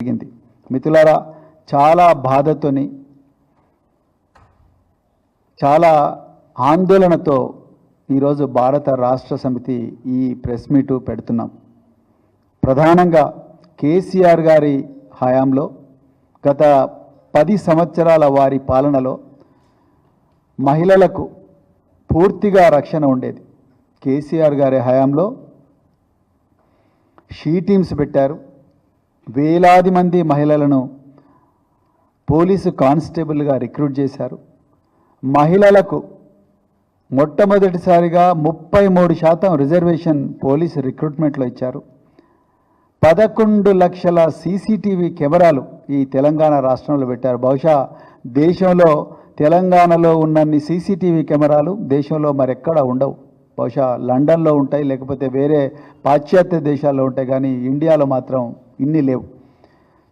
జరిగింది. మిత్రులారా చాలా బాధతోని చాలా ఆందోళనతో ఈరోజు భారత రాష్ట్ర సమితి ఈ ప్రెస్ మీటు పెడుతున్నాం. ప్రధానంగా కేసీఆర్ గారి హయాంలో గత పది సంవత్సరాల వారి పాలనలో మహిళలకు పూర్తిగా రక్షణ ఉండేది. కేసీఆర్ గారి హయాంలో షీ టీమ్స్ పెట్టారు. వేలాది మంది మహిళలను పోలీసు కానిస్టేబుల్గా రిక్రూట్ చేశారు. మహిళలకు మొట్టమొదటిసారిగా ముప్పై మూడు శాతం రిజర్వేషన్ పోలీసు రిక్రూట్మెంట్లో ఇచ్చారు. పదకొండు లక్షల సీసీటీవీ కెమెరాలు ఈ తెలంగాణ రాష్ట్రంలో పెట్టారు. బహుశా దేశంలో తెలంగాణలో ఉన్నన్ని సీసీటీవీ కెమెరాలు దేశంలో మరెక్కడా ఉండవు. బహుశా లండన్లో ఉంటాయి లేకపోతే వేరే పాశ్చాత్య దేశాల్లో ఉంటాయి కానీ ఇండియాలో మాత్రం ఇన్ని లేవు.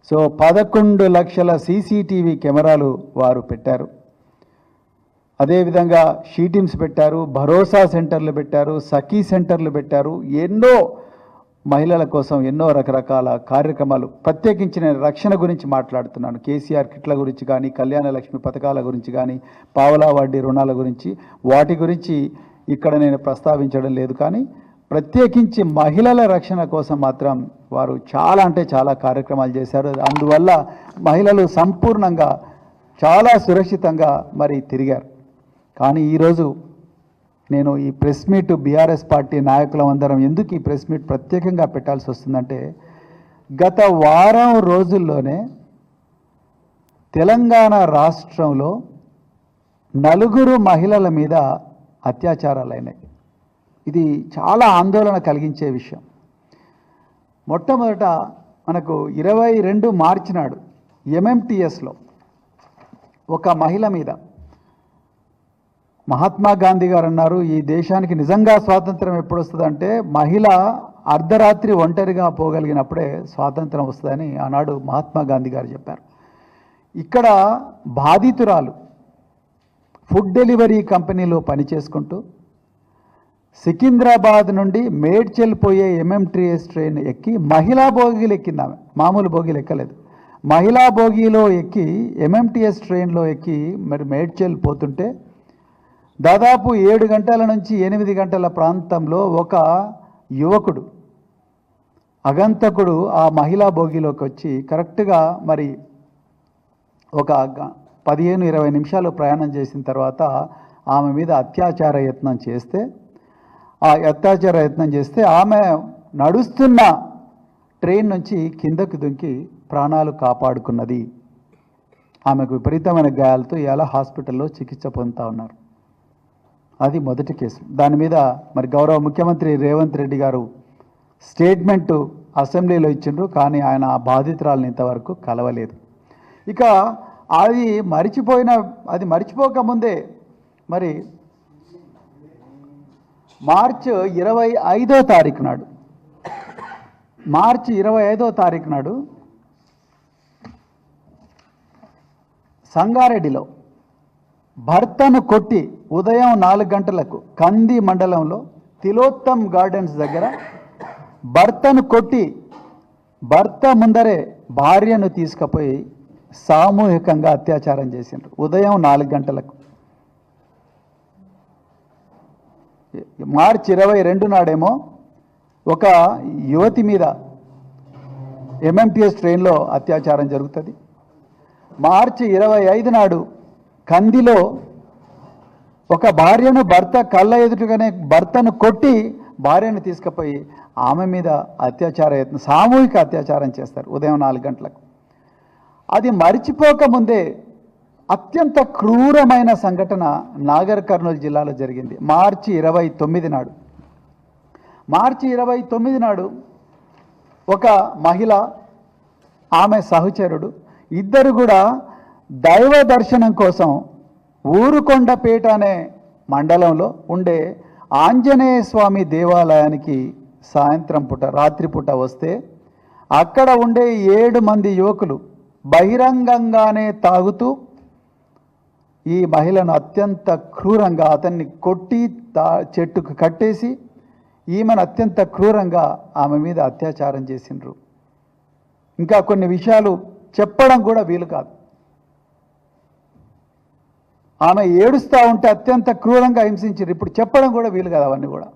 సో పదకొండు లక్షల సీసీటీవీ కెమెరాలు వారు పెట్టారు. అదేవిధంగా షీటిమ్స్ పెట్టారు భరోసా సెంటర్లు పెట్టారు సఖీ సెంటర్లు పెట్టారు. ఎన్నో మహిళల కోసం ఎన్నో రకరకాల కార్యక్రమాలు. ప్రత్యేకించి నేను రక్షణ గురించి మాట్లాడుతున్నాను. కేసీఆర్ కిట్ల గురించి కానీ కళ్యాణ లక్ష్మి పథకాల గురించి కానీ పావలా వడ్డీ రుణాల గురించి వాటి గురించి ఇక్కడ నేను ప్రస్తావించడం లేదు. కానీ ప్రత్యేకించి మహిళల రక్షణ కోసం మాత్రం వారు చాలా అంటే చాలా కార్యక్రమాలు చేశారు. అందువల్ల మహిళలు సంపూర్ణంగా చాలా సురక్షితంగా మరి తిరిగారు. కానీ ఈరోజు నేను ఈ ప్రెస్ మీట్ బీఆర్ఎస్ పార్టీ నాయకులం అందరం ఎందుకు ఈ ప్రెస్ మీట్ ప్రత్యేకంగా పెట్టాల్సి వస్తుందంటే గత వారం రోజుల్లోనే తెలంగాణ రాష్ట్రంలో నలుగురు మహిళల మీద అత్యాచారాలు అయినాయి ఇది చాలా ఆందోళన కలిగించే విషయం. మొట్టమొదట మనకు ఇరవై రెండు మార్చి నాడు ఎంఎంటిఎస్లో ఒక మహిళ మీద మహాత్మా గాంధీ గారు అన్నారు ఈ దేశానికి నిజంగా స్వాతంత్రం ఎప్పుడు వస్తుందంటే మహిళ అర్ధరాత్రి ఒంటరిగా పోగలిగినప్పుడే స్వాతంత్రం వస్తుందని ఆనాడు మహాత్మా గాంధీ గారు చెప్పారు. ఇక్కడ బాధితురాలు ఫుడ్ డెలివరీ కంపెనీలో పనిచేసుకుంటూ సికింద్రాబాద్ నుండి మేడ్చల్ పోయే ఎంఎంటీఎస్ ట్రైన్ ఎక్కి మహిళా బోగీలు ఎక్కింది ఆమె మామూలు బోగీలు ఎక్కలేదు మహిళా బోగీలో ఎక్కి ఎంఎంటీఎస్ ట్రైన్లో ఎక్కి మరి మేడ్చల్ పోతుంటే దాదాపు ఏడు గంటల నుంచి ఎనిమిది గంటల ప్రాంతంలో ఒక యువకుడు అగంతకుడు ఆ మహిళా భోగిలోకి వచ్చి కరెక్ట్గా మరి ఒక పదిహేను ఇరవై నిమిషాలు ప్రయాణం చేసిన తర్వాత ఆమె మీద అత్యాచార యత్నం చేస్తే ఆ అత్యాచార యత్నం చేస్తే ఆమె నడుస్తున్న ట్రైన్ నుంచి కిందకు దుంకి ప్రాణాలు కాపాడుకున్నది. ఆమెకు విపరీతమైన గాయాలతో ఇలా హాస్పిటల్లో చికిత్స పొందుతా ఉన్నారు. అది మొదటి కేసు. దాని మీద మరి గౌరవ ముఖ్యమంత్రి రేవంత్ రెడ్డి గారు స్టేట్మెంట్ అసెంబ్లీలో ఇచ్చిండ్రు కానీ ఆయన ఆ బాధితురాలను ఇంతవరకు కలవలేదు. ఇక అది మరిచిపోయిన అది మరిచిపోకముందే మరి మార్చ్ ఇరవై ఐదో తారీఖు నాడు. మార్చి ఇరవై ఐదో తారీఖు నాడు సంగారెడ్డిలో భర్తను కొట్టి ఉదయం నాలుగు గంటలకు కంది మండలంలో తిలోత్తం గార్డెన్స్ దగ్గర భర్తను కొట్టి భర్త ముందరే భార్యను తీసుకుపోయి సామూహికంగా అత్యాచారం చేసిండ్రు. ఉదయం నాలుగు గంటలకు. మార్చి ఇరవై రెండు నాడేమో ఒక యువతి మీద ఎంఎంటీఎస్ ట్రైన్లో అత్యాచారం జరుగుతుంది. మార్చి ఇరవై ఐదు నాడు కందిలో ఒక భార్యను భర్త కళ్ళ ఎదుటగానే భర్తను కొట్టి భార్యను తీసుకుపోయి ఆమె మీద అత్యాచార యత్నం సామూహిక అత్యాచారం చేస్తారు ఉదయం నాలుగు గంటలకు. అది మరిచిపోకముందే అత్యంత క్రూరమైన సంఘటన నాగర్ కర్నూలు జిల్లాలో జరిగింది. మార్చి ఇరవై తొమ్మిది నాడు. మార్చి ఇరవై తొమ్మిది నాడు ఒక మహిళ ఆమె సహచరుడు ఇద్దరు కూడా దైవ దర్శనం కోసం ఊరుకొండపేట అనే మండలంలో ఉండే ఆంజనేయ స్వామి దేవాలయానికి సాయంత్రం పూట రాత్రిపూట వస్తే అక్కడ ఉండే ఏడు మంది యువకులు బహిరంగంగానే తాగుతూ ఈ మహిళను అత్యంత క్రూరంగా అతన్ని కొట్టి తా చెట్టుకు కట్టేసి ఈమెను అత్యంత క్రూరంగా ఆమె మీద అత్యాచారం చేసిండ్రు. ఇంకా కొన్ని విషయాలు చెప్పడం కూడా వీలు కాదు. ఆమె ఏడుస్తూ ఉంటే అత్యంత క్రూరంగా హింసించారు ఇప్పుడు చెప్పడం కూడా వీలు కాదు అవన్నీ కూడా.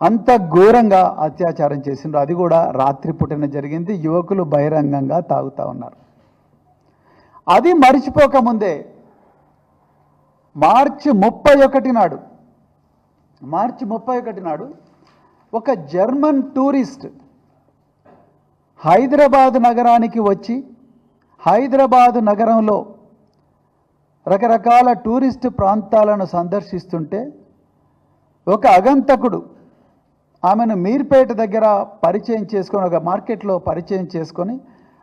అంత ఘోరంగా అత్యాచారం చేసిండ్రు. అది కూడా రాత్రి పుట్టిన జరిగింది. యువకులు బహిరంగంగా తాగుతూ ఉన్నారు. అది మర్చిపోకముందే మార్చి ముప్పై ఒకటి నాడు మార్చి ముప్పై ఒకటి నాడు ఒక జర్మన్ టూరిస్ట్ హైదరాబాద్ నగరానికి వచ్చి హైదరాబాద్ నగరంలో రకరకాల టూరిస్ట్ ప్రాంతాలను సందర్శిస్తుంటే ఒక అగంతకుడు ఆమెను మీర్పేట దగ్గర పరిచయం చేసుకొని ఒక మార్కెట్లో పరిచయం చేసుకొని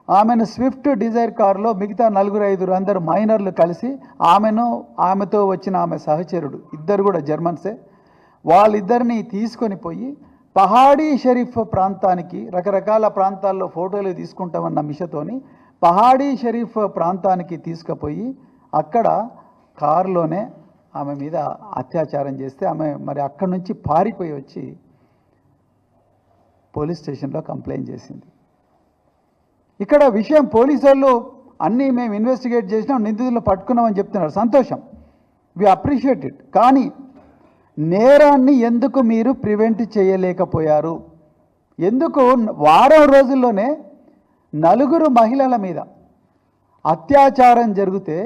ఆమెను స్విఫ్ట్ డిజైర్ కారులో మిగతా నలుగురు ఐదుగురు అందరు మైనర్లు కలిసి ఆమెను ఆమెతో వచ్చిన ఆమె సహచరుడు ఇద్దరు కూడా జర్మన్సే. వాళ్ళిద్దరిని తీసుకొని పోయి పహాడీ షరీఫ్ ప్రాంతానికి రకరకాల ప్రాంతాల్లో ఫోటోలు తీసుకుంటామన్న మిషతోని పహాడీ షరీఫ్ ప్రాంతానికి తీసుకుపోయి అక్కడ కారులోనే ఆమె మీద అత్యాచారం చేస్తే ఆమె మరి అక్కడి నుంచి పారిపోయి వచ్చి పోలీస్ స్టేషన్లో కంప్లైంట్ చేసింది. ఇక్కడ విషయం పోలీసు వాళ్ళు అన్నీ మేము ఇన్వెస్టిగేట్ చేసినాం నిందితులు పట్టుకున్నామని చెప్తున్నారు. సంతోషం. వి అప్రిషియేట్ ఇట్ కానీ నేరాన్ని ఎందుకు మీరు ప్రివెంట్ చేయలేకపోయారు? ఎందుకు వారం రోజుల్లోనే నలుగురు మహిళల మీద అత్యాచారం జరిగితే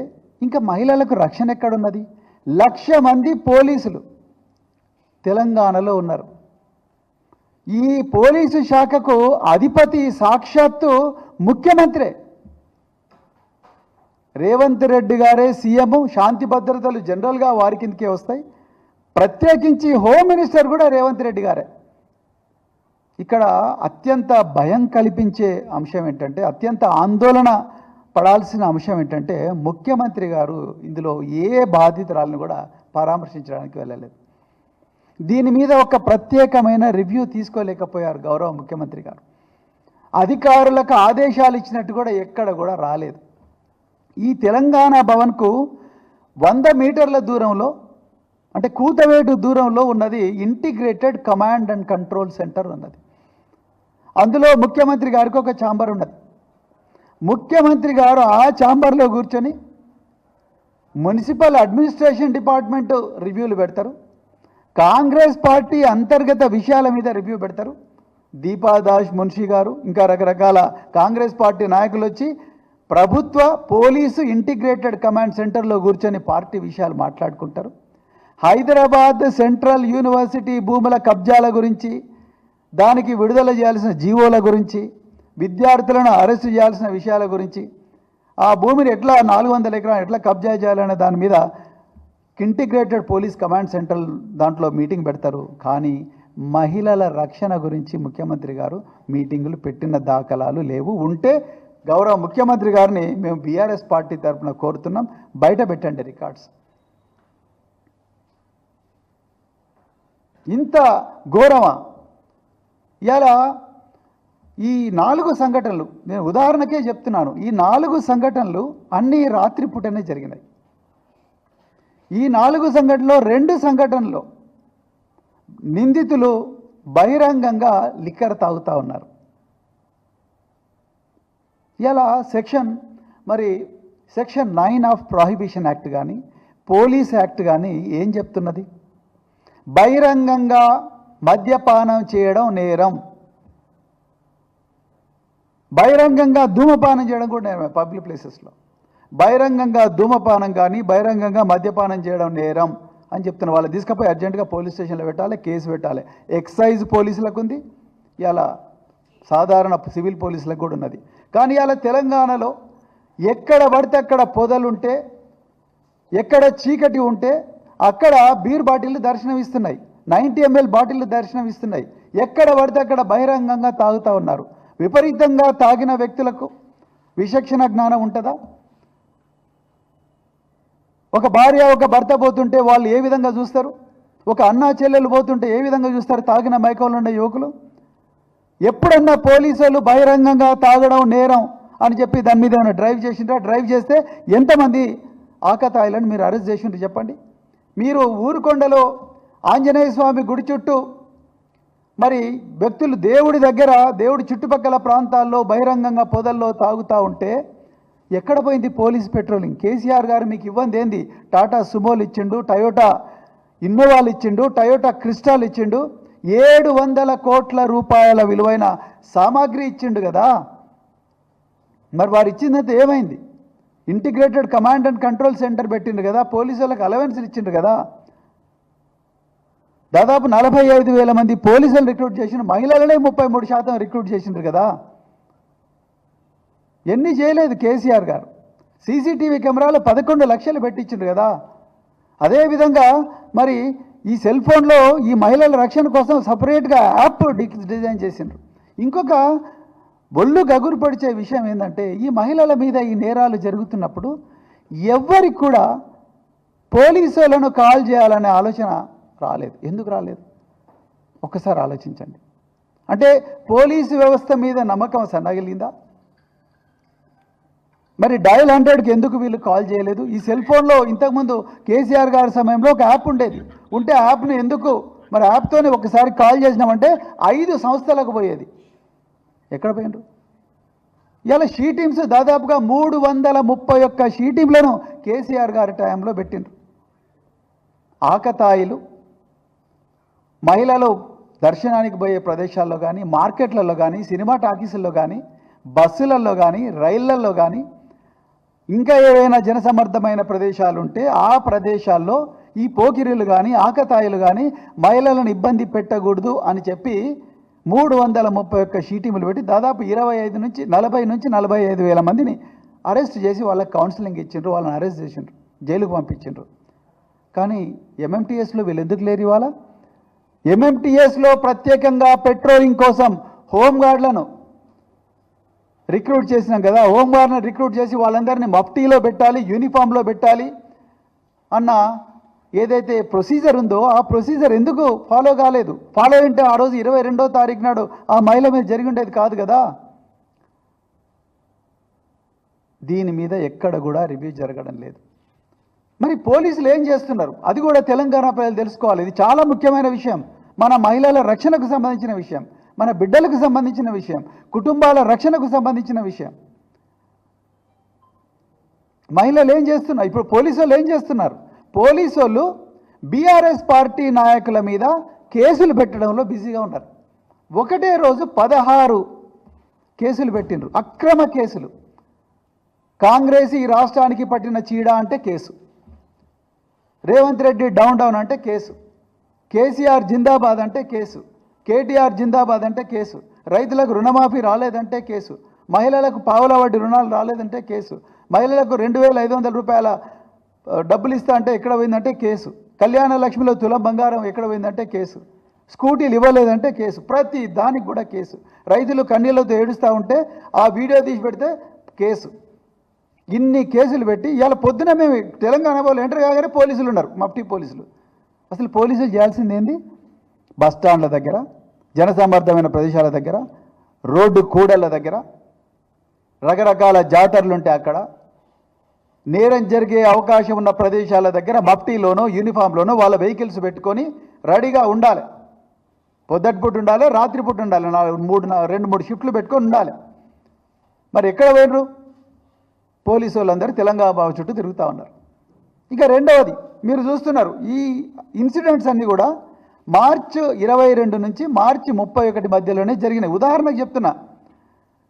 ఇంకా మహిళలకు రక్షణ ఎక్కడున్నది? లక్ష మంది పోలీసులు తెలంగాణలో ఉన్నారు. ఈ పోలీసు శాఖకు అధిపతి సాక్షాత్తు ముఖ్యమంత్రే రేవంత్ రెడ్డి గారే సీఎం శాంతి భద్రతలు జనరల్గా వారి కిందకే వస్తాయి. ప్రత్యేకించి హోమ్ మినిస్టర్ కూడా రేవంత్ రెడ్డి గారే. ఇక్కడ అత్యంత భయం కల్పించే అంశం ఏంటంటే అత్యంత ఆందోళన పడాల్సిన అంశం ఏంటంటే ముఖ్యమంత్రి గారు ఇందులో ఏ బాధితురాలను కూడా పరామర్శించడానికి వెళ్ళలేదు. దీని మీద ఒక ప్రత్యేకమైన రివ్యూ తీసుకోలేకపోయారు గౌరవ ముఖ్యమంత్రి గారు. అధికారులకు ఆదేశాలు ఇచ్చినట్టు కూడా ఎక్కడ కూడా రాలేదు. ఈ తెలంగాణ భవన్కు వంద మీటర్ల దూరంలో అంటే కూతవేటు దూరంలో ఉన్నది integrated command and control centre ఉన్నది. అందులో ముఖ్యమంత్రి గారికి ఒక ఛాంబర్ ఉన్నది. ముఖ్యమంత్రి గారు ఆ ఛాంబర్లో కూర్చొని మున్సిపల్ అడ్మినిస్ట్రేషన్ డిపార్ట్మెంట్ రివ్యూలు పెడతారు. కాంగ్రెస్ పార్టీ అంతర్గత విషయాల మీద రివ్యూ పెడతారు. దీపాదాస్ మున్షి గారు ఇంకా రకరకాల కాంగ్రెస్ పార్టీ నాయకులు వచ్చి ప్రభుత్వ పోలీసు ఇంటిగ్రేటెడ్ కమాండ్ సెంటర్లో కూర్చొని పార్టీ విషయాలు మాట్లాడుకుంటారు. హైదరాబాద్ సెంట్రల్ యూనివర్సిటీ భూముల కబ్జాల గురించి దానికి విడుదల చేయాల్సిన జీవోల గురించి విద్యార్థులను అరెస్టు చేయాల్సిన విషయాల గురించి ఆ భూమిని ఎట్లా నాలుగు వందల ఎకరాలు ఎట్లా కబ్జా చేయాలనే దాని మీద ఇంటిగ్రేటెడ్ పోలీస్ కమాండ్ సెంటర్ దాంట్లో మీటింగ్ పెడతారు. కానీ మహిళల రక్షణ గురించి ముఖ్యమంత్రి గారు మీటింగులు పెట్టిన దాఖలాలు లేవు. ఉంటే గౌరవ ముఖ్యమంత్రి గారిని మేము బీఆర్ఎస్ పార్టీ తరఫున కోరుతున్నాం. బయట పెట్టండి రికార్డ్స్. ఇంత ఘోరమా? ఇలా ఈ నాలుగు సంఘటనలు నేను ఉదాహరణకే చెప్తున్నాను. ఈ నాలుగు సంఘటనలు అన్నీ రాత్రి పూటనే జరిగినాయి. ఈ నాలుగు సంఘటనలో రెండు సంఘటనలో నిందితులు బహిరంగంగా లిక్కర్ తాగుతూ ఉన్నారు. ఇలా సెక్షన్ మరి section nine of prohibition act కానీ పోలీస్ యాక్ట్ కానీ ఏం చెప్తున్నది? బహిరంగంగా మద్యపానం చేయడం నేరం. బహిరంగంగా ధూమపానం చేయడం కూడా నేరమే పబ్లిక్ ప్లేసెస్లో. బహిరంగంగా ధూమపానం కానీ బహిరంగంగా మద్యపానం చేయడం నేరం. అని చెప్తున్నా వాళ్ళు తీసుకుపోయి అర్జెంటుగా పోలీస్ స్టేషన్లో పెట్టాలి కేసు పెట్టాలి. ఎక్సైజ్ పోలీసులకు ఉంది ఇలా సాధారణ సివిల్ పోలీసులకు కూడా ఉన్నది. కానీ ఇలా తెలంగాణలో ఎక్కడ పడితే అక్కడ పొదలుంటే ఎక్కడ చీకటి ఉంటే అక్కడ బీర్ బాటిల్ దర్శనం ఇస్తున్నాయి నైంటీ ఎంఎల్ బాటిల్ దర్శనం ఇస్తున్నాయి ఎక్కడ పడితే అక్కడ బహిరంగంగా తాగుతూ ఉన్నారు. విపరీతంగా తాగిన వ్యక్తులకు విచక్షణ జ్ఞానం ఉంటుందా? ఒక భార్య ఒక భర్త పోతుంటే వాళ్ళు ఏ విధంగా చూస్తారు? ఒక అన్నా చెల్లెలు పోతుంటే ఏ విధంగా చూస్తారు తాగిన మైకంలో ఉండే యువకులు? ఎప్పుడన్నా పోలీసులు బహిరంగంగా తాగడం నేరం అని చెప్పి దాని మీద ఏమైనా డ్రైవ్ చేసిండ్రా? డ్రైవ్ చేస్తే ఎంతమంది ఆకతాయిలను మీరు అరెస్ట్ చేసిండ్రు చెప్పండి. మీరు ఊరుకొండలో ఆంజనేయ స్వామి గుడి చుట్టూ మరి వ్యక్తులు దేవుడి దగ్గర దేవుడి చుట్టుపక్కల ప్రాంతాల్లో బహిరంగంగా పొదల్లో తాగుతూ ఉంటే ఎక్కడ పోయింది పోలీస్ పెట్రోలింగ్ కేసీఆర్ గారు మీకు ఇవ్వంది ఏంది? టాటా సుమోలు ఇచ్చిండు టయోటా ఇన్నోవాలు ఇచ్చిండు టయోటా క్రిస్టాల్ ఇచ్చిండు. ఏడు వందల కోట్ల రూపాయల విలువైన సామాగ్రి ఇచ్చిండు కదా? మరి వారు ఇచ్చిందంతా ఏమైంది? Integrated command and control centre పెట్టిండు కదా పోలీసు వాళ్ళకి అలవెన్స్లు ఇచ్చిండు కదా? దాదాపు నలభై ఐదు వేల మంది పోలీసులు రిక్రూట్ చేసిన మహిళలనే ముప్పై మూడు శాతం రిక్రూట్ చేసిండ్రు కదా? ఎన్ని చేయలేదు కేసీఆర్ గారు. సీసీటీవీ కెమెరాలు పదకొండు లక్షలు పెట్టించిండ్రు కదా. అదేవిధంగా మరి ఈ సెల్ ఫోన్లో ఈ మహిళల రక్షణ కోసం సపరేట్గా యాప్ డిజైన్ చేసిండ్రు. ఇంకొక ఒళ్ళు గగురు పడిచే విషయం ఏంటంటే ఈ మహిళల మీద ఈ నేరాలు జరుగుతున్నప్పుడు ఎవ్వరికి కూడా పోలీసులను కాల్ చేయాలనే ఆలోచన రాలేదు. ఎందుకు రాలేదు? ఒక్కసారి ఆలోచించండి. అంటే పోలీసు వ్యవస్థ మీద నమ్మకం సన్నగిలిందా? మరి డయల్ హండ్రెడ్కి ఎందుకు వీళ్ళు కాల్ చేయలేదు? ఈ సెల్ ఫోన్లో ఇంతకుముందు కేసీఆర్ గారి సమయంలో ఒక యాప్ ఉండేది. ఉంటే ఆ యాప్ని ఎందుకు? మరి యాప్తోనే ఒకసారి కాల్ చేసినామంటే ఐదు సంస్థలకు పోయేది. ఎక్కడ పోయిండ్రు? ఇలా షీ టీమ్స్ దాదాపుగా మూడు వందల ముప్పై ఒక్క షీ టీంలను కేసీఆర్ గారి టైంలో పెట్టిండ్రు. ఆకతాయిలు మహిళలు దర్శనానికి పోయే ప్రదేశాల్లో కానీ మార్కెట్లలో కానీ సినిమా టాకీసుల్లో కానీ బస్సులలో కానీ రైళ్ళలో కానీ ఇంకా ఏవైనా జనసమర్థమైన ప్రదేశాలు ఉంటే ఆ ప్రదేశాల్లో ఈ పోకిరీలు కానీ ఆకతాయిలు కానీ మహిళలను ఇబ్బంది పెట్టకూడదు అని చెప్పి మూడు వందల ముప్పై ఒక్క షీటీములు పెట్టి దాదాపు ఇరవై ఐదు నుంచి నలభై నుంచి నలభై ఐదు వేల మందిని అరెస్ట్ చేసి వాళ్ళకి కౌన్సిలింగ్ ఇచ్చిండ్రు వాళ్ళని అరెస్ట్ చేసిండ్రు జైలుకు పంపించిండ్రు. కానీ ఎంఎంటీఎస్లో వీళ్ళు ఎందుకు లేరు ఇవాళ? ఎంఎంటీఎస్లో ప్రత్యేకంగా పెట్రోలింగ్ కోసం హోంగార్డులను రిక్రూట్ చేసినాం కదా హోంగార్డ్ని రిక్రూట్ చేసి వాళ్ళందరినీ మఫ్టీలో పెట్టాలి యూనిఫామ్లో పెట్టాలి అన్న ఏదైతే ప్రొసీజర్ ఉందో ఆ ప్రొసీజర్ ఎందుకు ఫాలో కాలేదు? ఫాలో అంటే ఆ రోజు ఇరవై రెండో తారీఖు నాడు ఆ మహిళ మీద జరిగి ఉండేది కాదు కదా? దీని మీద ఎక్కడ కూడా రివ్యూ జరగడం లేదు. మరి పోలీసులు ఏం చేస్తున్నారు? అది కూడా తెలంగాణ ప్రజలు తెలుసుకోవాలి. ఇది చాలా ముఖ్యమైన విషయం. మన మహిళల రక్షణకు సంబంధించిన విషయం. మన బిడ్డలకు సంబంధించిన విషయం కుటుంబాల రక్షణకు సంబంధించిన విషయం. మహిళలు ఏం చేస్తున్నారు? ఇప్పుడు పోలీసు వాళ్ళు ఏం చేస్తున్నారు? పోలీసు వాళ్ళు బీఆర్ఎస్ పార్టీ నాయకుల మీద కేసులు పెట్టడంలో బిజీగా ఉన్నారు. ఒకటే రోజు పదహారు కేసులు పెట్టిండ్రు. అక్రమ కేసులు. కాంగ్రెస్ ఈ రాష్ట్రానికి పట్టిన చీడ అంటే case. Revanth Reddy down down అంటే కేసు. కేసీఆర్ జిందాబాద్ అంటే కేసు. కేటీఆర్ జిందాబాద్ అంటే కేసు. రైతులకు రుణమాఫీ రాలేదంటే కేసు. మహిళలకు పావుల వడ్డీ రుణాలు రాలేదంటే కేసు. మహిళలకు రెండు వేల ఐదు వందల రూపాయల డబ్బులు ఇస్తా అంటే ఎక్కడ పోయిందంటే కేసు. కళ్యాణ లక్ష్మిలో తులం బంగారం ఎక్కడ పోయిందంటే కేసు. స్కూటీలు ఇవ్వలేదంటే కేసు. ప్రతి దానికి కూడా కేసు. రైతులు కన్నీళ్ళతో ఏడుస్తూ ఉంటే ఆ వీడియో తీసి పెడితే కేసు. ఇన్ని కేసులు పెట్టి ఇవాళ పొద్దున మేము తెలంగాణ వాళ్ళు ఎంటర్ కాగానే పోలీసులు ఉన్నారు. మఫ్టీ పోలీసులు. అసలు పోలీసులు చేయాల్సింది ఏంది? బస్ స్టాండ్ల దగ్గర జనసమర్థమైన ప్రదేశాల దగ్గర రోడ్డు కూడళ్ళ దగ్గర రకరకాల జాతరలు ఉంటాయి అక్కడ. నేరం జరిగే అవకాశం ఉన్న ప్రదేశాల దగ్గర మఫ్టీలోనో యూనిఫామ్లోనో వాళ్ళ వెహికల్స్ పెట్టుకొని రెడీగా ఉండాలి. పొద్దుటిపూట ఉండాలి రాత్రిపూట ఉండాలి నాలుగు మూడు రెండు మూడు షిఫ్ట్లు పెట్టుకొని ఉండాలి. మరి ఎక్కడ పోయినరు? పోలీసు వాళ్ళందరూ తెలంగాణ బాబు చుట్టూ తిరుగుతూ ఉన్నారు. ఇక రెండవది మీరు చూస్తున్నారు ఈ ఇన్సిడెంట్స్ అన్నీ కూడా మార్చి ఇరవై రెండు నుంచి మార్చి ముప్పై ఒకటి మధ్యలోనే జరిగినాయి ఉదాహరణకు చెప్తున్నా.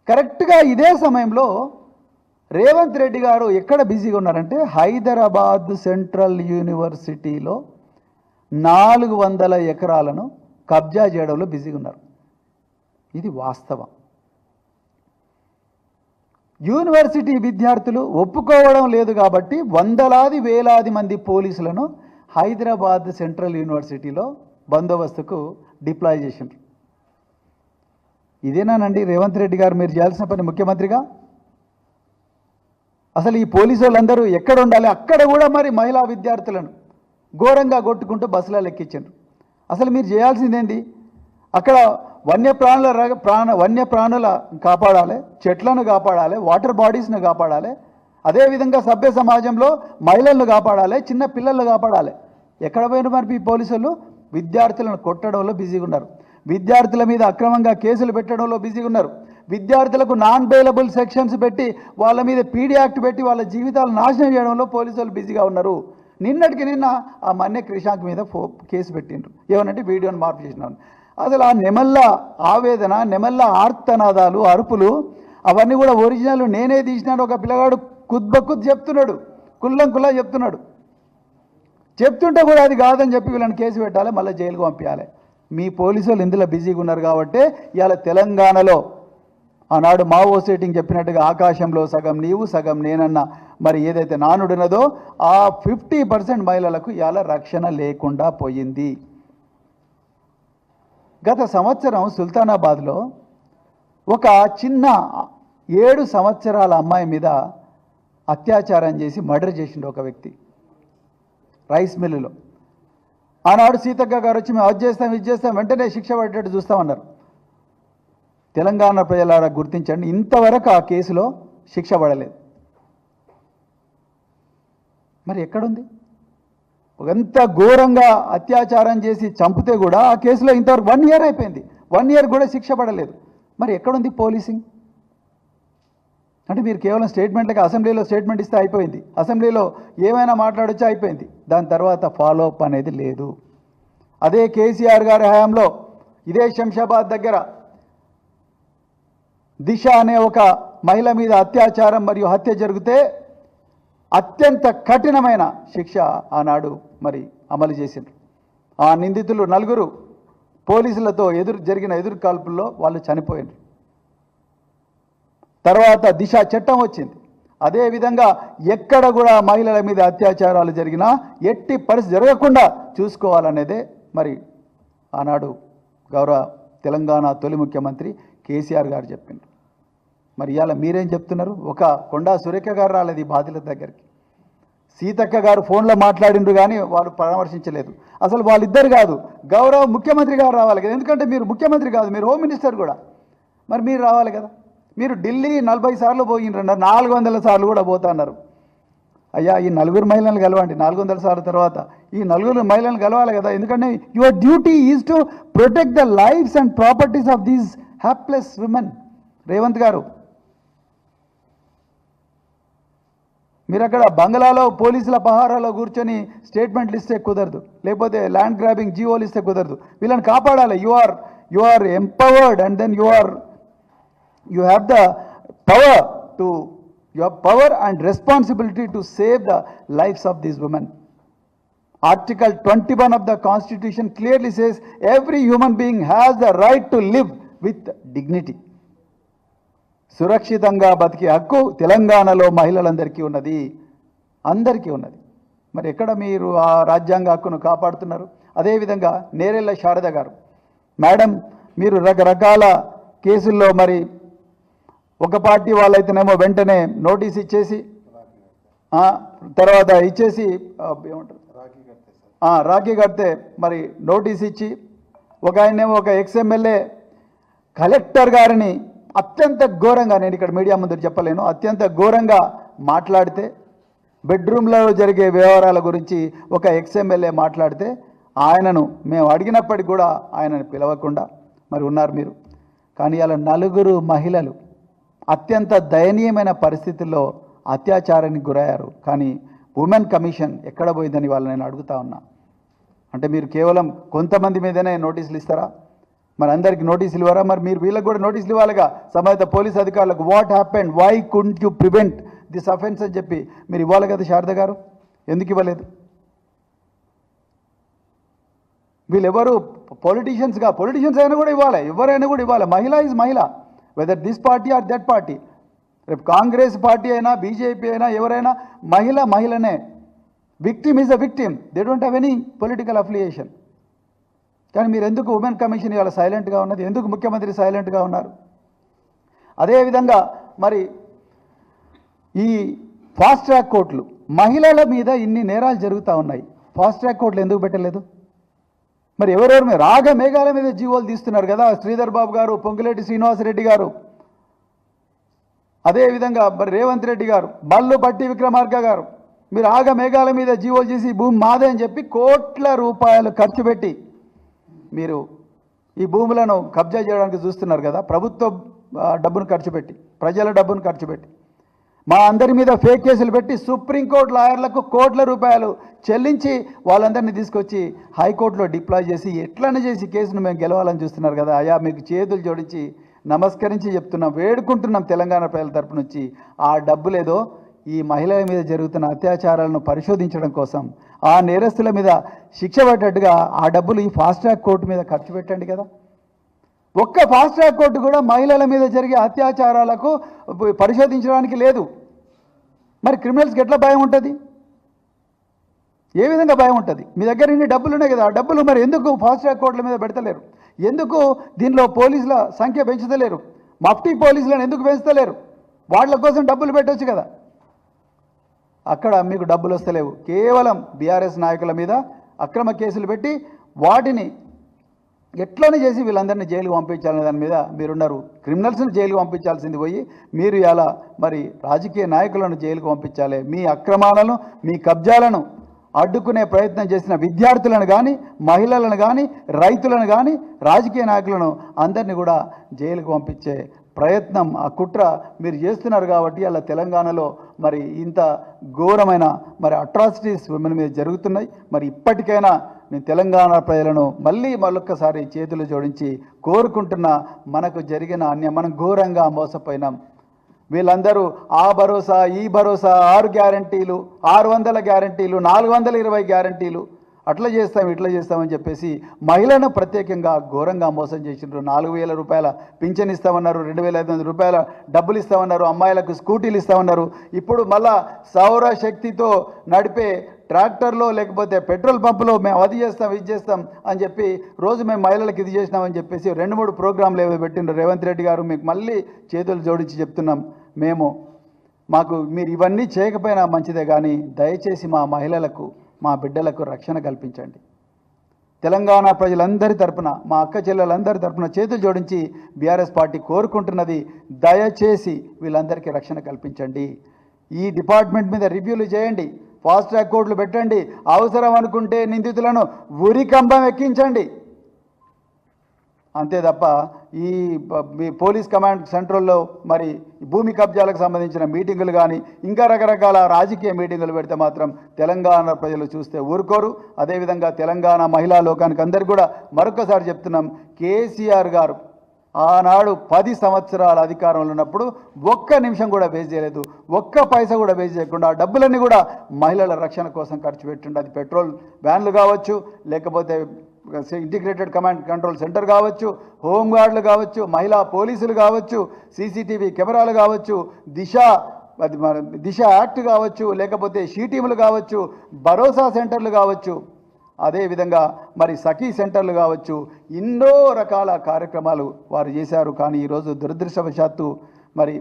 కరెక్ట్గా ఇదే సమయంలో రేవంత్ రెడ్డి గారు ఎక్కడ బిజీగా ఉన్నారంటే హైదరాబాద్ సెంట్రల్ యూనివర్సిటీలో నాలుగు వందల ఎకరాలను కబ్జా చేయడంలో బిజీగా ఉన్నారు. ఇది వాస్తవం. యూనివర్సిటీ విద్యార్థులు ఒప్పుకోవడం లేదు కాబట్టి వందలాది వేలాది మంది పోలీసులను హైదరాబాద్ సెంట్రల్ యూనివర్సిటీలో బందోబస్తుకు డిప్లాయ్ చేసిండ్రు. ఇదేనానండి రేవంత్ రెడ్డి గారు మీరు చేయాల్సిన పని ముఖ్యమంత్రిగా? అసలు ఈ పోలీసు వాళ్ళందరూ ఎక్కడ ఉండాలి? అక్కడ కూడా మరి మహిళా విద్యార్థులను ఘోరంగా కొట్టుకుంటూ బస్సులలో ఎక్కించారు అసలు మీరు చేయాల్సిందేంది అక్కడ వన్యప్రాణుల రగ- ప్రాణ వన్యప్రాణుల కాపాడాలి చెట్లను కాపాడాలి వాటర్ బాడీస్ను కాపాడాలి అదేవిధంగా సభ్య సమాజంలో మహిళలను కాపాడాలి చిన్న పిల్లలను కాపాడాలి. ఎక్కడ పోయిన మరి ఈ పోలీసులు? విద్యార్థులను కొట్టడంలో బిజీగా ఉన్నారు. విద్యార్థుల మీద అక్రమంగా కేసులు పెట్టడంలో బిజీగా ఉన్నారు. విద్యార్థులకు నాన్ బెయిలబుల్ సెక్షన్స్ పెట్టి వాళ్ళ మీద పీడీ యాక్ట్ పెట్టి వాళ్ళ జీవితాలు నాశనం చేయడంలో పోలీసులు బిజీగా ఉన్నారు. నిన్నటికి నిన్న ఆ మన్య క్రిషాంక్ మీద ఫో కేసు పెట్టిండ్రు. ఏమనంటే వీడియోని మార్పు చేసినాను అసలు ఆ నెమల్ల ఆవేదన నెమల్ల ఆర్తనాదాలు అరుపులు అవన్నీ కూడా ఒరిజినల్ నేనే తీసినాడు. ఒక పిల్లగాడు కుద్బకుద్ చెప్తున్నాడు. కుల్లం కుల్లా చెప్తున్నాడు. చెప్తుంటే కూడా అది కాదని చెప్పి వీళ్ళని కేసు పెట్టాలి మళ్ళీ జైలుకు పంపించాలి. మీ పోలీసు వాళ్ళు ఇందులో బిజీగా ఉన్నారు కాబట్టి ఇవాళ తెలంగాణలో ఆనాడు మావో సెట్టింగ్ చెప్పినట్టుగా ఆకాశంలో సగం నీవు సగం నేనన్న మరి ఏదైతే నానుడున్నదో ఆ ఫిఫ్టీ పర్సెంట్ మహిళలకు ఇవాళ రక్షణ లేకుండా పోయింది. గత సంవత్సరం సుల్తానాబాద్లో ఒక చిన్న ఏడు సంవత్సరాల అమ్మాయి మీద అత్యాచారం చేసి మర్డర్ చేసిండు ఒక వ్యక్తి. రైస్ మిల్లులో. ఆనాడు సీతక్క గారు వచ్చి మేము అది చేస్తాం ఇది చేస్తాం వెంటనే శిక్ష పడేటట్టు చూస్తామన్నారు తెలంగాణ ప్రజలారా గుర్తించండి ఇంతవరకు ఆ కేసులో శిక్ష పడలేదు. మరి ఎక్కడుంది? ఎంత ఘోరంగా అత్యాచారం చేసి చంపితే కూడా ఆ కేసులో ఇంతవరకు వన్ ఇయర్ అయిపోయింది. వన్ ఇయర్ కూడా శిక్ష పడలేదు. మరి ఎక్కడుంది పోలీసింగ్? అంటే మీరు కేవలం స్టేట్మెంట్లకి అసెంబ్లీలో స్టేట్మెంట్ ఇస్తే అయిపోయింది. అసెంబ్లీలో ఏమైనా మాట్లాడొచ్చా అయిపోయింది. దాని తర్వాత ఫాలో అప్ అనేది లేదు. అదే కేసీఆర్ గారి హయాంలో ఇదే శంషాబాద్ దగ్గర దిశ అనే ఒక మహిళ మీద అత్యాచారం మరియు హత్య జరిగితే అత్యంత కఠినమైన శిక్ష ఆనాడు మరి అమలు చేసిండ్రు. ఆ నిందితులు నలుగురు పోలీసులతో ఎదురు జరిగిన ఎదురు కాల్పుల్లో వాళ్ళు చనిపోయినారు తర్వాత దిశ చట్టం వచ్చింది. అదేవిధంగా ఎక్కడ కూడా మహిళల మీద అత్యాచారాలు జరిగినా ఎట్టి పరిస్థితి జరగకుండా చూసుకోవాలనేదే మరి ఆనాడు గౌరవ తెలంగాణ తొలి ముఖ్యమంత్రి కేసీఆర్ గారు చెప్పిండ్రు మరి ఇవాళ మీరేం చెప్తున్నారు? ఒక కొండా సురేఖ గారు రాలేదు ఈ బాధితుల దగ్గరికి. సీతక్క గారు ఫోన్లో మాట్లాడిండ్రు కానీ వాళ్ళు పరామర్శించలేదు. అసలు వాళ్ళిద్దరు కాదు గౌరవ ముఖ్యమంత్రి గారు రావాలి కదా. ఎందుకంటే మీరు ముఖ్యమంత్రి కాదు మీరు హోమ్ మినిస్టర్ కూడా. మరి మీరు రావాలి కదా. మీరు ఢిల్లీ నలభై సార్లు పోయిండ్రన్నారు నాలుగు వందల సార్లు కూడా పోతున్నారు. అయ్యా ఈ నలుగురు మహిళలను కలవండి నాలుగు వందల సార్లు తర్వాత ఈ నలుగురు మహిళలను కలవాలి కదా. ఎందుకంటే your duty is to protect the lives and properties of these hapless women Revanth garu మీరు అక్కడ బంగ్లాలో పోలీసుల పహారాలో కూర్చొని స్టేట్మెంట్లు ఇస్తే కుదరదు. లేకపోతే ల్యాండ్ గ్రాబింగ్ జీవోలు ఇస్తే కుదరదు. వీళ్ళని కాపాడాలి. You are you are empowered and then you are you have the power to you have power and responsibility to save the lives of these women Article 21 of the Constitution clearly says every human being has the right to live with dignity. సురక్షితంగా బతికే హక్కు తెలంగాణలో మహిళలందరికీ ఉన్నది. అందరికీ ఉన్నది. మరి ఎక్కడ మీరు ఆ రాజ్యాంగ హక్కును కాపాడుతున్నారు? అదేవిధంగా నేరెళ్ళ శారద గారు మేడం మీరు రకరకాల కేసుల్లో మరి ఒక పార్టీ వాళ్ళైతేనేమో వెంటనే నోటీస్ ఇచ్చేసి తర్వాత ఇచ్చేసి ఏమంటారు? రాఖీ కడితే మరి నోటీస్ ఇచ్చి ఒక ఆయనేమో ఒక ఎక్స్ఎమ్మెల్యే కలెక్టర్ గారిని అత్యంత ఘోరంగా నేను ఇక్కడ మీడియా ముందు చెప్పలేను అత్యంత ఘోరంగా మాట్లాడితే బెడ్రూమ్లో జరిగే వ్యవహారాల గురించి ఒక ఎక్స్ఎమ్మెల్యే మాట్లాడితే ఆయనను మేము అడిగినప్పటికి కూడా ఆయనను పిలవకుండా మరి ఉన్నారు మీరు. కానీ అలా నలుగురు మహిళలు అత్యంత దయనీయమైన పరిస్థితుల్లో అత్యాచారానికి గురయ్యారు. కానీ ఉమెన్ కమిషన్ ఎక్కడ పోయిందని వాళ్ళు నేను అడుగుతా ఉన్నా. అంటే మీరు కేవలం కొంతమంది మీదనే నోటీసులు ఇస్తారా? మరి అందరికి నోటీసులు ఇవ్వరా? మరి మీరు వీళ్ళకి కూడా నోటీసులు ఇవ్వాలిగా. సంబంధిత పోలీస్ అధికారులకు what happened why can't you prevent this offence అని చెప్పి మీరు ఇవ్వాలి కదా శారద గారు? ఎందుకు ఇవ్వలేదు? వీళ్ళెవరు? పొలిటీషియన్స్గా పొలిటీషియన్స్ అయినా కూడా ఇవ్వాలి. ఎవరైనా కూడా ఇవ్వాలి. మహిళ ఇస్ మహిళ. Whether this party or that party రేపు కాంగ్రెస్ పార్టీ అయినా బీజేపీ అయినా ఎవరైనా మహిళ మహిళనే victim is a victim they don't have any political affiliation కానీ మీరు ఎందుకు ఉమెన్ కమిషన్ ఇవాళ సైలెంట్గా ఉన్నది? ఎందుకు ముఖ్యమంత్రి సైలెంట్గా ఉన్నారు? అదేవిధంగా మరి ఈ ఫాస్ట్ ట్రాక్ కోర్టులు మహిళల మీద ఇన్ని నేరాలు జరుగుతూ ఉన్నాయి. ఫాస్ట్ ట్రాక్ కోర్టులు ఎందుకు పెట్టలేదు? మరి ఎవరెవరు మీరు రాగ మేఘాల మీద జీవోలు తీస్తున్నారు కదా శ్రీధర్ బాబు గారు పొంగులేటి శ్రీనివాసరెడ్డి గారు. అదేవిధంగా మరి రేవంత్ రెడ్డి గారు బల్లు పట్టి విక్రమార్క గారు. మీరు ఆగ మేఘాల మీద జీవోలు చేసి భూమి మాదే అని చెప్పి కోట్ల రూపాయలు ఖర్చు పెట్టి మీరు ఈ భూములను కబ్జా చేయడానికి చూస్తున్నారు కదా ప్రభుత్వ డబ్బును ఖర్చు పెట్టి ప్రజల డబ్బును ఖర్చు పెట్టి. మా అందరి మీద ఫేక్ కేసులు పెట్టి సుప్రీంకోర్టు లాయర్లకు కోట్ల రూపాయలు చెల్లించి వాళ్ళందరినీ తీసుకొచ్చి హైకోర్టులో డిప్లాయ్ చేసి ఎట్లనే చేసి కేసును మేము గెలవాలని చూస్తున్నారు కదా అయా మీకు చేతులు జోడించి నమస్కరించి చెప్తున్నాం వేడుకుంటున్నాం తెలంగాణ ప్రజల తరపు నుంచి. ఆ డబ్బులేదో ఈ మహిళల మీద జరుగుతున్న అత్యాచారాలను పరిశోధించడం కోసం ఆ నేరస్తుల మీద శిక్ష పడ్డట్టుగా ఆ డబ్బులు ఈ ఫాస్ట్ ట్రాక్ కోర్టు మీద ఖర్చు పెట్టండి కదా. ఒక్క ఫాస్ట్ ట్రాక్ కోర్టు కూడా మహిళల మీద జరిగే అత్యాచారాలకు పరిశోధించడానికి లేదు. మరి క్రిమినల్స్కి ఎట్లా భయం ఉంటుంది? ఏ విధంగా భయం ఉంటుంది? మీ దగ్గర ఇన్ని డబ్బులు ఉన్నాయి కదా ఆ డబ్బులు మరి ఎందుకు ఫాస్ట్ ట్రాక్ కోర్టుల మీద పెడతలేరు? ఎందుకు దీనిలో పోలీసుల సంఖ్య పెంచుతలేరు? మఫ్టీ పోలీసులను ఎందుకు పెంచుతలేరు? వాళ్ళ కోసం డబ్బులు పెట్టవచ్చు కదా. అక్కడ మీకు డబ్బులు వస్తలేవు. కేవలం బీఆర్ఎస్ నాయకుల మీద అక్రమ కేసులు పెట్టి వాటిని ఎట్లనే చేసి వీళ్ళందరినీ జైలుకి పంపించాలనే దాని మీద మీరున్నారు. క్రిమినల్స్ని జైలుకి పంపించాల్సింది పోయి మీరు ఇలా మరి రాజకీయ నాయకులను జైలుకు పంపించాలి. మీ అక్రమాలను మీ కబ్జాలను అడ్డుకునే ప్రయత్నం చేసిన విద్యార్థులను కానీ మహిళలను కానీ రైతులను కానీ రాజకీయ నాయకులను అందరినీ కూడా జైలుకు పంపించే ప్రయత్నం ఆ కుట్ర మీరు చేస్తున్నారు కాబట్టి అలా తెలంగాణలో మరి ఇంత ఘోరమైన మరి అట్రాసిటీస్ విమెన్ మీద జరుగుతున్నాయి. మరి ఇప్పటికైనా నేను తెలంగాణ ప్రజలను మళ్ళీ మరొక్కసారి చేతులు జోడించి కోరుకుంటున్న మనకు జరిగిన అన్యాయం మనం ఘోరంగా మోసపోయినాం. వీళ్ళందరూ ఆ భరోసా ఈ భరోసా ఆరు గ్యారంటీలు ఆరు వందల గ్యారంటీలు నాలుగు వందల ఇరవై గ్యారంటీలు. అట్లా చేస్తాం ఇట్లా చేస్తామని చెప్పేసి మహిళను ప్రత్యేకంగా ఘోరంగా మోసం చేసిండ్రు. నాలుగు వేల రూపాయల పింఛన్ ఇస్తామన్నారు రెండు వేల ఐదు వందల రూపాయల డబ్బులు ఇస్తామన్నారు అమ్మాయిలకు స్కూటీలు ఇస్తామన్నారు. ఇప్పుడు మళ్ళా సౌర శక్తితో నడిపే ట్రాక్టర్లో లేకపోతే పెట్రోల్ పంపులో మేము అది చేస్తాం ఇది చేస్తాం అని చెప్పి రోజు మేము మహిళలకు ఇది చేసినామని చెప్పేసి రెండు మూడు ప్రోగ్రాంలు ఏవో పెట్టిండ్రు. రేవంత్ రెడ్డి గారు మీకు మళ్ళీ చేతులు జోడించి చెప్తున్నాం. మేము మాకు మీరు ఇవన్నీ చేయకపోయినా మంచిదే కానీ దయచేసి మా మహిళలకు మా బిడ్డలకు రక్షణ కల్పించండి. తెలంగాణ ప్రజలందరి తరపున మా అక్క చెల్లెలందరి తరపున చేతులు జోడించి బీఆర్ఎస్ పార్టీ కోరుకుంటున్నది దయచేసి వీళ్ళందరికీ రక్షణ కల్పించండి. ఈ డిపార్ట్మెంట్ మీద రివ్యూలు చేయండి. ఫాస్ట్ ట్రాక్ కోర్టులు పెట్టండి. అవసరం అనుకుంటే నిందితులను ఉరికంబం ఎక్కించండి. అంతే తప్ప ఈ మీ పోలీస్ కమాండ్ సెంట్రల్లో మరి భూమి కబ్జాలకు సంబంధించిన మీటింగులు కానీ ఇంకా రకరకాల రాజకీయ మీటింగులు పెడితే మాత్రం తెలంగాణ ప్రజలు చూస్తే ఊరుకోరు. అదేవిధంగా తెలంగాణ మహిళా లోకానికి అందరికీ కూడా మరొకసారి చెప్తున్నాం కేసీఆర్ గారు ఆనాడు పది సంవత్సరాల అధికారంలో ఉన్నప్పుడు ఒక్క నిమిషం కూడా వేస్ట్ చేయలేదు. ఒక్క పైసా కూడా వేస్ట్ చేయకుండా ఆ డబ్బులన్నీ కూడా మహిళల రక్షణ కోసం ఖర్చు పెట్టిండు. అది పెట్రోల్ వ్యాన్లు కావచ్చు లేకపోతే ఇంటిగ్రేటెడ్ కమాండ్ కంట్రోల్ సెంటర్ కావచ్చు హోంగార్డులు కావచ్చు మహిళా పోలీసులు కావచ్చు సీసీటీవీ కెమెరాలు కావచ్చు దిశ అది దిశ యాక్ట్ కావచ్చు లేకపోతే షీ టీములు కావచ్చు భరోసా సెంటర్లు కావచ్చు అదేవిధంగా మరి సఖీ సెంటర్లు కావచ్చు ఎన్నో రకాల కార్యక్రమాలు వారు చేశారు. కానీ ఈరోజు దురదృష్టవశాత్తు మరి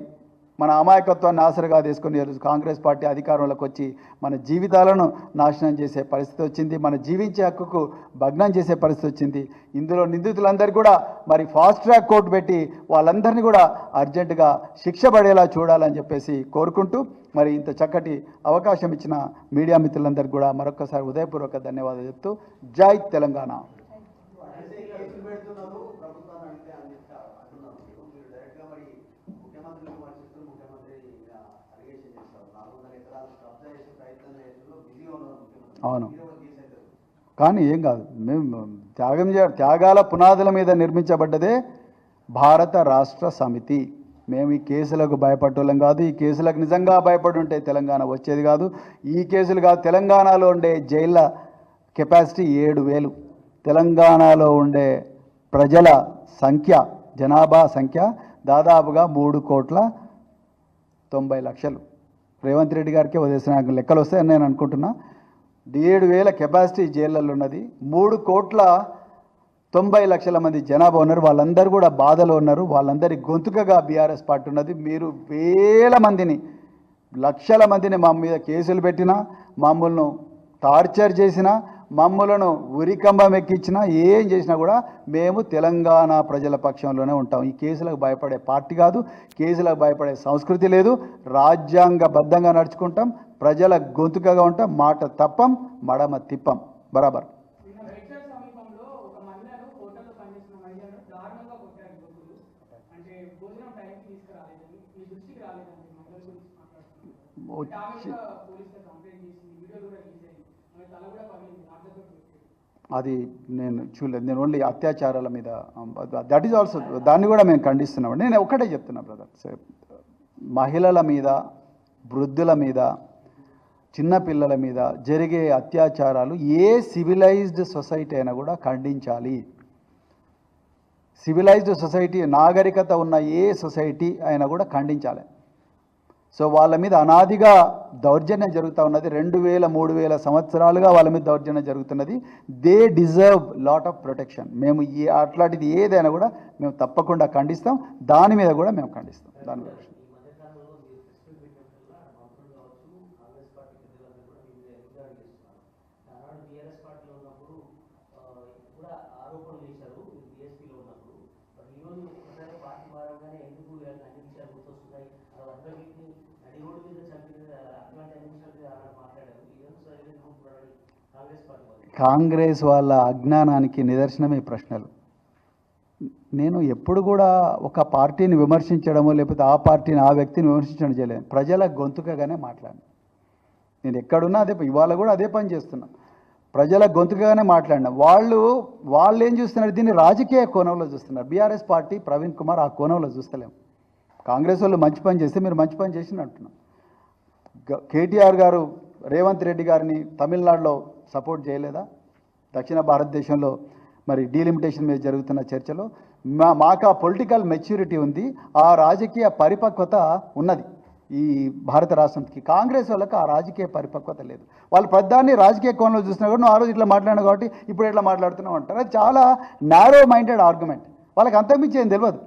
మన అమాయకత్వాన్ని ఆసరగా తీసుకొని కాంగ్రెస్ పార్టీ అధికారంలోకి వచ్చి మన జీవితాలను నాశనం చేసే పరిస్థితి వచ్చింది మన జీవించే హక్కుకు భగ్నం చేసే పరిస్థితి వచ్చింది. ఇందులో నిందితులందరూ కూడా మరి ఫాస్ట్ ట్రాక్ కోర్టు పెట్టి వాళ్ళందరినీ కూడా అర్జెంటుగా శిక్ష పడేలా చూడాలని చెప్పేసి కోరుకుంటూ మరి ఇంత చక్కటి అవకాశం ఇచ్చిన మీడియా మిత్రులందరికీ కూడా మరొకసారి ఉదయపూర్వక ధన్యవాదాలు చెప్తూ జై తెలంగాణ కేసులు పెడుతున్నారు ప్రభుత్వాన్ని అంటే అందిస్తా అంటున్నారు మీరు మీరు డైరెక్ట్గా మరి ముఖ్యమంత్రిని విమర్శిస్తూ ముఖ్యమంత్రి అలిగేషన్ చేస్తారు నాలుగు వందల ఎకరాలు కబ్జా చేసే ప్రయత్నం చేయడంలో బిజీగా ఉన్నారు ముఖ్యమంత్రి అవును. కానీ ఏం కాదు. మేము త్యాగం చే త్యాగాల పునాదుల మీద నిర్మించబడ్డదే భారత రాష్ట్ర సమితి. మేము ఈ కేసులకు భయపడటం కాదు. ఈ కేసులకు నిజంగా భయపడి ఉంటే తెలంగాణ వచ్చేది కాదు. ఈ కేసులు కాదు. తెలంగాణలో ఉండే జైళ్ళ కెపాసిటీ ఏడు వేలు. తెలంగాణలో ఉండే ప్రజల సంఖ్య జనాభా సంఖ్య దాదాపుగా మూడు కోట్ల తొంభై లక్షలు. రేవంత్ రెడ్డి గారికి వదిలేసిన నాకు లెక్కలు వస్తాయని నేను అనుకుంటున్నా. ఏడు వేల కెపాసిటీ జైళ్ళల్లో ఉన్నది. మూడు కోట్ల తొంభై లక్షల మంది జనాభా ఉన్నారు. వాళ్ళందరూ కూడా బాధలో ఉన్నారు. వాళ్ళందరి గొంతుకగా బీఆర్ఎస్ పార్టీ ఉన్నది. మీరు వేల మందిని లక్షల మందిని మా మీద కేసులు పెట్టినా మమ్మల్ని టార్చర్ చేసినా మమ్మలను ఉరికంబం ఎక్కించినా ఏం చేసినా కూడా మేము తెలంగాణ ప్రజల పక్షంలోనే ఉంటాం. ఈ కేసులకు భయపడే పార్టీ కాదు కేసులకు భయపడే సంస్కృతి లేదు. రాజ్యాంగబద్ధంగా నడుచుకుంటాం ప్రజల గొంతుకగా ఉంటాం మాట తప్పం మడమ తిప్పం. బరాబర్. వచ్చి అది నేను చూడలేదు. నేను ఓన్లీ అత్యాచారాల మీద దట్ ఈజ్ ఆల్సో దాన్ని కూడా మేము ఖండిస్తున్నాం. నేను ఒకటే చెప్తున్నా బ్రదర్ మహిళల మీద వృద్ధుల మీద చిన్నపిల్లల మీద జరిగే అత్యాచారాలు ఏ సివిలైజ్డ్ సొసైటీ అయినా కూడా ఖండించాలి. సివిలైజ్డ్ సొసైటీ నాగరికత ఉన్న ఏ సొసైటీ అయినా కూడా ఖండించాలి. సో వాళ్ళ మీద అనాదిగా దౌర్జన్యం జరుగుతూ ఉన్నది. రెండు వేల మూడు వేల సంవత్సరాలుగా వాళ్ళ మీద దౌర్జన్యం జరుగుతున్నది. They deserve lot of protection మేము ఏ అట్లాంటిది ఏదైనా కూడా మేము తప్పకుండా ఖండిస్తాం. దాని మీద కూడా మేము ఖండిస్తాం. దాని మీద ఈ మధ్యకాలంలో మీరు ప్రెస్ మీట్ పెట్టినప్పుడల్లా మంత్రులు కావచ్చు కాంగ్రెస్ పార్టీ పెద్దలందరూ కూడా మీ మీద ఎదురుదాడి చేస్తున్నారు ఆనాడు బీఆర్ఎస్ పార్టీలో ఉన్నప్పుడు ఆ, కూడా ఆరోపణలు చేశారు మీరు బీఎస్పీలో ఉన్నప్పుడు మరి ఈరోజు ఒకసారి పార్టీ మారగానే ఎందుకు ఇలాంటి అన్ని విషయాలు గుర్తొస్తున్నాయి ఆ వంద వ్యక్తిని నడి రోడ్డు మీద చంపిన అట్లాంటి అన్ని విషయాలు మీద ఆనాడు మాట్లాడారు ఇదంతా సరైన అనుకుంటున్నారని కాంగ్రెస్ పార్టీ వాళ్ళు కాంగ్రెస్ వాళ్ళ అజ్ఞానానికి నిదర్శనమే ఈ ప్రశ్నలు. నేను ఎప్పుడు కూడా ఒక పార్టీని విమర్శించడమో లేకపోతే ఆ పార్టీని ఆ వ్యక్తిని విమర్శించడం చేయలేదు. ప్రజల గొంతుకగానే మాట్లాడిన. నేను ఎక్కడున్నా అదే ఇవాళ కూడా అదే పని చేస్తున్నా. ప్రజల గొంతుకగానే మాట్లాడినా. వాళ్ళు వాళ్ళు ఏం చూస్తున్నారు? దీన్ని రాజకీయ కోణంలో చూస్తున్నారు. బీఆర్ఎస్ పార్టీ ప్రవీణ్ కుమార్ ఆ కోణంలో చూస్తలేము. కాంగ్రెస్ వాళ్ళు మంచి పని చేస్తే మీరు మంచి పని చేసిన కేటీఆర్ గారు రేవంత్ రెడ్డి గారిని తమిళనాడులో సపోర్ట్ చేయలేదా? దక్షిణ భారతదేశంలో మరి డీలిమిటేషన్ మీద జరుగుతున్న చర్చలో మా మాకు ఆ పొలిటికల్ మెచ్యూరిటీ ఉంది ఆ రాజకీయ పరిపక్వత ఉన్నది. ఈ భారత రాష్ట్రంకి కాంగ్రెస్ వాళ్ళకి ఆ రాజకీయ పరిపక్వత లేదు. వాళ్ళు ప్రధాన్ని రాజకీయ కోణంలో చూసినా కూడా నువ్వు ఆ రోజు ఇట్లా మాట్లాడిన కాబట్టి ఇప్పుడు ఇట్లా మాట్లాడుతున్నావు అంటారు. అది చాలా నారో మైండెడ్ ఆర్గ్యుమెంట్ వాళ్ళకి అంతకుమించి ఏం తెలియదు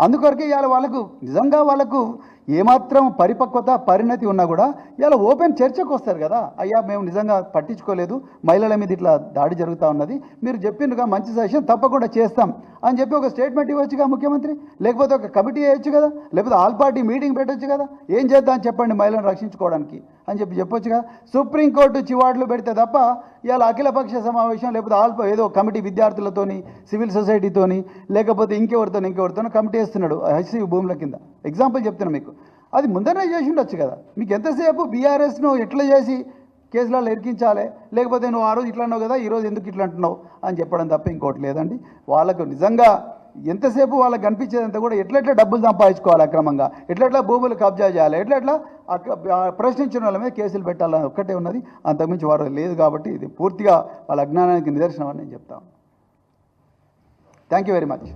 అందుకొరకే ఇవాళ వాళ్ళకు నిజంగా వాళ్ళకు ఏమాత్రం పరిపక్వత పరిణతి ఉన్నా కూడా ఇవాళ ఓపెన్ చర్చకు వస్తారు కదా. అయ్యా మేము నిజంగా పట్టించుకోలేదు. మహిళల మీద ఇట్లా దాడి జరుగుతూ ఉన్నది. మీరు చెప్పినగా మంచి సజెషన్ తప్పకుండా చేస్తాం అని చెప్పి ఒక స్టేట్మెంట్ ఇవ్వచ్చుగా ముఖ్యమంత్రి? లేకపోతే ఒక కమిటీ వేయచ్చు కదా? లేకపోతే ఆల్ పార్టీ మీటింగ్ పెట్టొచ్చు కదా? ఏం చేద్దాం చెప్పండి మహిళలను రక్షించుకోవడానికి అని చెప్పి చెప్పొచ్చుగా? సుప్రీంకోర్టు చివాట్లు పెడితే తప్ప ఇవాళ అఖిలపక్ష సమావేశం లేకపోతే ఆల్ ఏదో కమిటీ విద్యార్థులతోని సివిల్ సొసైటీతోని లేకపోతే ఇంకెవరితో ఇంకెవరితోనో కమిటీ వేస్తున్నాడు హెచ్సి భూముల కింద. ఎగ్జాంపుల్ చెప్తున్నా మీకు. అది ముందరనే చేసి ఉండొచ్చు కదా. మీకు ఎంతసేపు బీఆర్ఎస్ను ఎట్లా చేసి కేసులలో ఎరికించాలి లేకపోతే నువ్వు ఆ రోజు ఇట్లా అన్నావు కదా ఈరోజు ఎందుకు ఇట్లా అంటున్నావు అని చెప్పడం తప్ప ఇంకోటి లేదండి. వాళ్ళకు నిజంగా ఎంతసేపు వాళ్ళకి కనిపించేదంతా కూడా ఎట్లెట్లా డబ్బులు సంపాదించుకోవాలి అక్రమంగా? ఎట్లెట్లా భూములు కబ్జా చేయాలి? ఎట్లెట్లా ప్రశ్నించిన వాళ్ళ మీద కేసులు పెట్టాలని ఒక్కటే ఉన్నది. అంతకుమించి వారు లేదు కాబట్టి ఇది పూర్తిగా వాళ్ళ అజ్ఞానానికి నిదర్శనం అని నేను చెప్తాను థ్యాంక్ యూ వెరీ మచ్